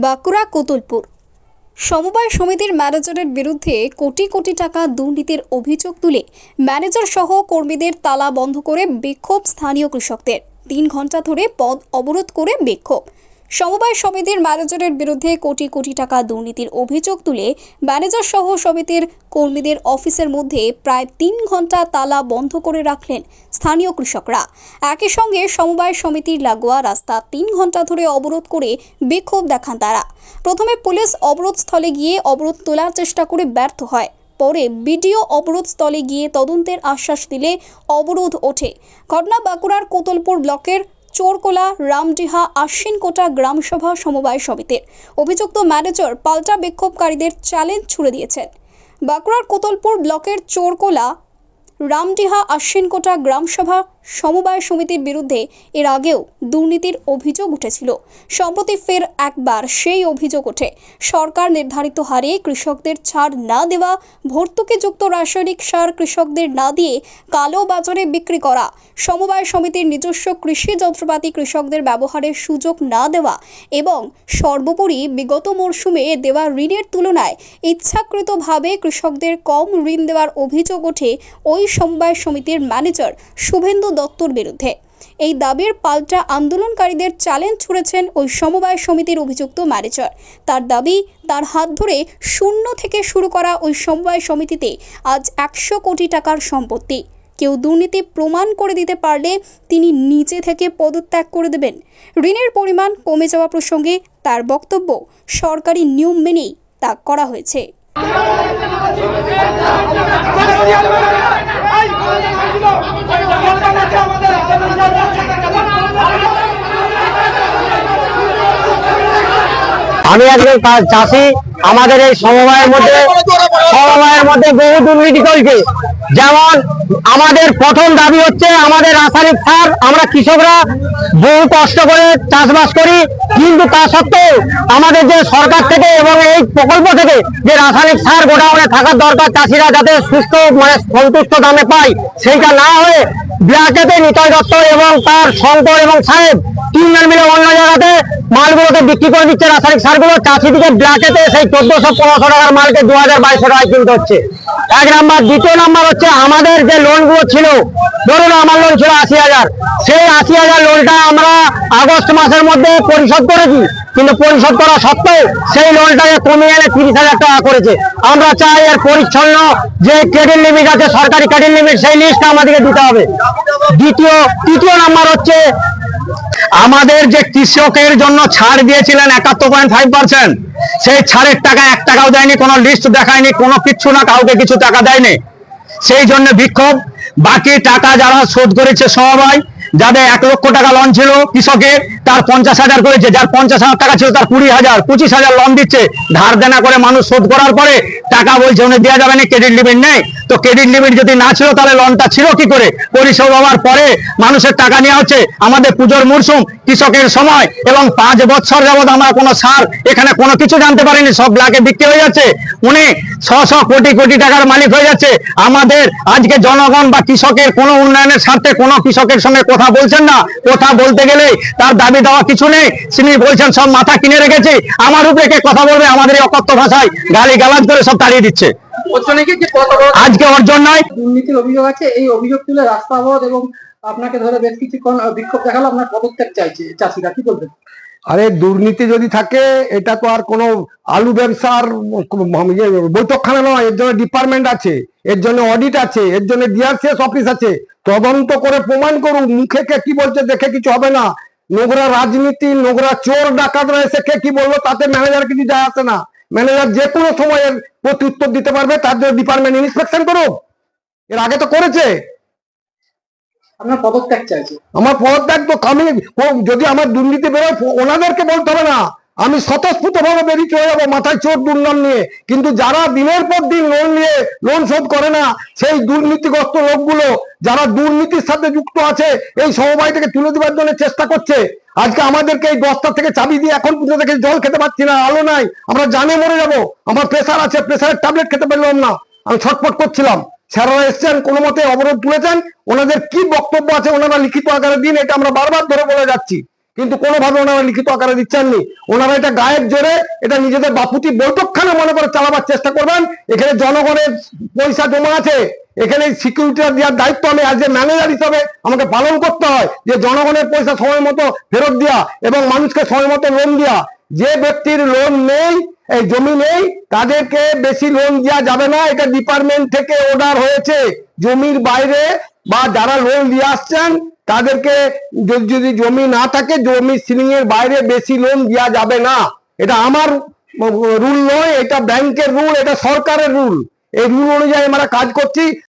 বাঁকুড়া কোতুলপুর। সমবায় সমিতির ম্যানেজারের বিরুদ্ধে কোটি কোটি টাকা দুর্নীতির অভিযোগ তুলে ম্যানেজার সহ কর্মীদের তালা বন্ধ করে বিক্ষোভ স্থানীয় কৃষকদের। তিন ঘণ্টা ধরে পদ অবরোধ করে বিক্ষোভ। সমবায় সমিতির ম্যানেজারের বিরুদ্ধে কোটি কোটি টাকা দুর্নীতির অভিযোগ তুলে ম্যানেজার সহ সমিতির কর্মীদের অফিসের মধ্যে প্রায় তিন ঘণ্টা তালা বন্ধ করে রাখলেন স্থানীয় কৃষকরা। একই সঙ্গে সমবায় সমিতির লাগোয়া রাস্তা তিন ঘণ্টা ধরে অবরোধ করে বিক্ষোভ দেখান তারা। প্রথমে পুলিশ অবরোধস্থলে গিয়ে অবরোধ তোলার চেষ্টা করে ব্যর্থ হয়। পরে বিডিও অবরোধস্থলে গিয়ে তদন্তের আশ্বাস দিলে অবরোধ ওঠে। ঘটনা বাঁকুড়ার কোতলপুর ব্লকের চোরকোলা, রামডিহা, আশ্বিনকোটা গ্রামসভা সমবায় সমিতির। অভিযুক্ত ম্যানেজার পাল্টা বিক্ষোভকারীদের চ্যালেঞ্জ ছুড়ে দিয়েছেন। বাঁকুড়ার কোতলপুর ব্লকের চোরকোলা রামডিহা আশ্বিনকোটা গ্রামসভা সমবায় সমিতির বিরুদ্ধে এর আগেও দুর্নীতির অভিযোগ উঠেছিল। সম্প্রতি ফের একবার সেই অভিযোগ ওঠে। সরকার নির্ধারিত হারে কৃষকদের ছাড় না দেওয়া ভর্তুকিযুক্ত রাসায়নিক সার কৃষকদের না দিয়ে কালো বাজারে বিক্রি করা, সমবায় সমিতির নিজস্ব কৃষি যন্ত্রপাতি কৃষকদের ব্যবহারের সুযোগ না দেওয়া এবং সর্বোপরি বিগত মরশুমে দেওয়া ঋণের তুলনায় ইচ্ছাকৃতভাবে কৃষকদের কম ঋণ দেওয়ার অভিযোগ ওঠে ওই সমবায় সমিতির ম্যানেজার শুভেন্দু দত্তর বিরুদ্ধে। এই দাবির পাল্টা আন্দোলনকারীদের চ্যালেঞ্জ ছুড়েছেন ওই সমবায় সমিতির অভিযুক্ত ম্যানেজার। তার দাবি, তার হাত ধরে শূন্য থেকে শুরু করা ওই সমবায় সমিতিতে আজ একশো কোটি টাকার সম্পত্তি। কেউ দুর্নীতি প্রমাণ করে দিতে পারলে তিনি নিজে থেকে পদত্যাগ করে দেবেন। ঋণের পরিমাণ কমে যাওয়া প্রসঙ্গে তার বক্তব্য সরকারি নিয়ম মেনেই তা করা হয়েছে। আমি একজন চাষি। আমাদের এই সমবায়ের মধ্যে সমবায়ের মধ্যে বহু দুর্নীতি চলছে। যেমন আমাদের প্রথম দাবি হচ্ছে আমাদের রাসায়নিক সার, আমরা কৃষকরা বহু কষ্ট করে চাষবাস করি, কিন্তু তা সত্ত্বেও আমাদের যে সরকার থেকে এবং এই প্রকল্প থেকে যে রাসায়নিক সার গোডাউনে থাকার দরকার, চাষিরা যাতে সুস্থ মানে সন্তুষ্ট দামে পায়, সেইটা না হয়ে ব্ল্যাকেতে নিতাই দত্ত এবং তার শঙ্কর এবং সাহেব তিনজন মিলে অন্য জায়গাতে মালগুলোকে বিক্রি করে দিচ্ছে রাসায়নিক সারগুলো চাষি থেকে ব্ল্যাকেতে সেই চোদ্দশো পনেরোশো টাকার মালকে দু হাজার বাইশশো টাকায় কিনতে হচ্ছে। এক নাম্বার, দ্বিতীয় নাম্বার হচ্ছে আমাদের যে লোনগুলো ছিল, ধরুন আমার লোন ছিল আশি হাজার। সেই আশি হাজার লোনটা আমরা আগস্ট মাসের মধ্যে পরিশোধ করেছি। কিন্তু পরিশোধ করা সত্ত্বেও সেই লোনটাকে কমিয়ে এনে তিরিশ হাজার টাকা করেছে। আমরা চাই এর পরিচ্ছন্ন যে ক্রেডিট লিমিট আছে, সরকারি ক্রেডিট লিমিট সেই লিস্টটা আমাদেরকে দিতে হবে। দ্বিতীয়, তৃতীয় নাম্বার হচ্ছে আমাদের যে কৃষকের জন্য ছাড় দিয়েছিলেন একাত্তর পয়েন্ট ফাইভ পার্সেন্ট সেই ছাড়ের টাকা এক টাকাও দেয়নি, কোনো লিস্ট দেখায়নি, কোনো কিচ্ছু না, কাউকে কিছু টাকা দেয়নি। সেই জন্য বিক্ষোভ, বাকি টাকা যারা শোধ করেছে সমবায় যাদের এক লক্ষ টাকা লোন ছিল কৃষকের, তার পঞ্চাশ হাজার করেছে যার পঞ্চাশ হাজার টাকা ছিল, তার কুড়ি হাজার, পঁচিশ হাজার লোন দিচ্ছে, ধার দেনা করে মানুষ শোধ করার পরে টাকা বলছে উনি দেওয়া যাবে না ক্রেডিট লিমিট নেই। তো ক্রেডিট লিমিট যদি না ছিল, তাহলে লোনটা ছিল কি করে? পরিষেবা হওয়ার পরে মানুষের টাকা নেওয়া হচ্ছে। আমাদের পুজোর মরশুম, কৃষকের সময় এবং পাঁচ বছর যাবত আমরা কোনো সার এখানে কোনো কিছু জানতে পারিনি, সব ব্ল্যাকে বিক্রি হয়ে যাচ্ছে। উনি ছ ছ কোটি কোটি টাকার মালিক হয়ে যাচ্ছে। আমাদের আজকে জনগণ বা কৃষকের কোনো উন্নয়নের স্বার্থে কোনো কৃষকের সঙ্গে কথা বলছেন না। কথা বলতে গেলে তার দাবি দেওয়া কিছু নেই। তিনি বলছেন সব মাথা কিনে রেখেছি। আমার উপরে কে কথা বলবে? আমাদের এই অকথ্য ভাষায় গালি গালাজ করে সব তাড়িয়ে দিচ্ছে। আজকে অর্জন নয়। দুর্নীতির অভিযোগ আছে। এই অভিযোগ তুলে রাস্তা অবরোধ এবং আপনাকে ধরে বেশ কিছুক্ষণ বিক্ষোভ দেখাল। আপনার পদত্যাগ চাইছে। চাষিরা কি বলবেন? আরে দুর্নীতি যদি থাকে, এটা তো আর কোনো আলু ব্যবসার ইয়ে বৈঠকখানা নয়, এর জন্য ডিপার্টমেন্ট আছে, এর জন্য অডিট আছে, এর জন্য ডিআরসিএস অফিস আছে। তদন্ত করে প্রমাণ করুক মুখে কে কি বলছে, দেখে কিছু হবে না। নোংরা রাজনীতি, নোংরা চোর ডাকাতরা এসে কে কি বলল, তাতে ম্যানেজার কিছু যায় আসে না। ম্যানেজার যে কোনো সময় এর প্রতি উত্তর দিতে পারবে, তার জন্য ডিপার্টমেন্ট ইন্সপেকশন করুক এর আগে তো করেছে। আমার পদত্যাগ তো আমি যদি আমার দুর্নীতি বেরোয়, ওনাদেরকে বলতে হবে না। আমি স্বতঃস্ফূর্ত ভাবে বেরিয়ে চলে যাব মাথায় চোর দুর্নাম নিয়ে। কিন্তু যারা দিনের পর দিন লোন নিয়ে লোন শোধ করে না, সেই দুর্নীতিগ্রস্ত লোকগুলো যারা দুর্নীতির সাথে যুক্ত আছে, এই সমবায় থেকে তুলে দেওয়ার জন্য চেষ্টা করছে। আজকে আমাদেরকে এই দশটা থেকে চাবি দিয়ে এখন পুজো থেকে জল খেতে পাচ্ছি না, আলো নাই। আমরা জানে মরে যাব। আমার প্রেশার আছে প্রেশারের ট্যাবলেট খেতে পারলাম না। আমি ছটফট করছিলাম। স্যাররা এসছেন, কোনো মতে অবরোধ তুলেছেন। ওনাদের কি বক্তব্য আছে ওনারা লিখিত আকারে দিন, এটা আমরা বারবার ধরে বলে যাচ্ছি। কিন্তু কোনোভাবে ওনারা লিখিত আকারে দিচ্ছেননি ওনারা এটা গায়ের জোরে, এটা নিজেদের বাপুতি বৈঠকখানে মনে করে চালাবার চেষ্টা করবেন। এখানে জনগণের পয়সা জমা আছে। এখানে সিকিউরিটি দেওয়ার দায়িত্ব আমি আজ ম্যানেজার হিসাবে আমাকে পালন করতে হয়। যে জনগণের পয়সা সময় মতো ফেরত দেওয়া এবং মানুষকে সময় মতো লোন দেওয়া যে ব্যক্তির লোন নেই, এই জমি নেই, তাদেরকে বেশি লোন দেওয়া যাবে না। এটা ডিপার্টমেন্ট থেকে অর্ডার হয়েছে। জমির বাইরে বা যারা লোন দিয়ে আসছেন, তাদেরকে যদি জমি না থাকে, জমি সিলিং এর বাইরে বেশি লোন দেওয়া যাবে না। এটা আমার রুল নয়, এটা ব্যাংকের রুল এটা সরকারের রুল এই রুল অনুযায়ী আমরা কাজ করছি।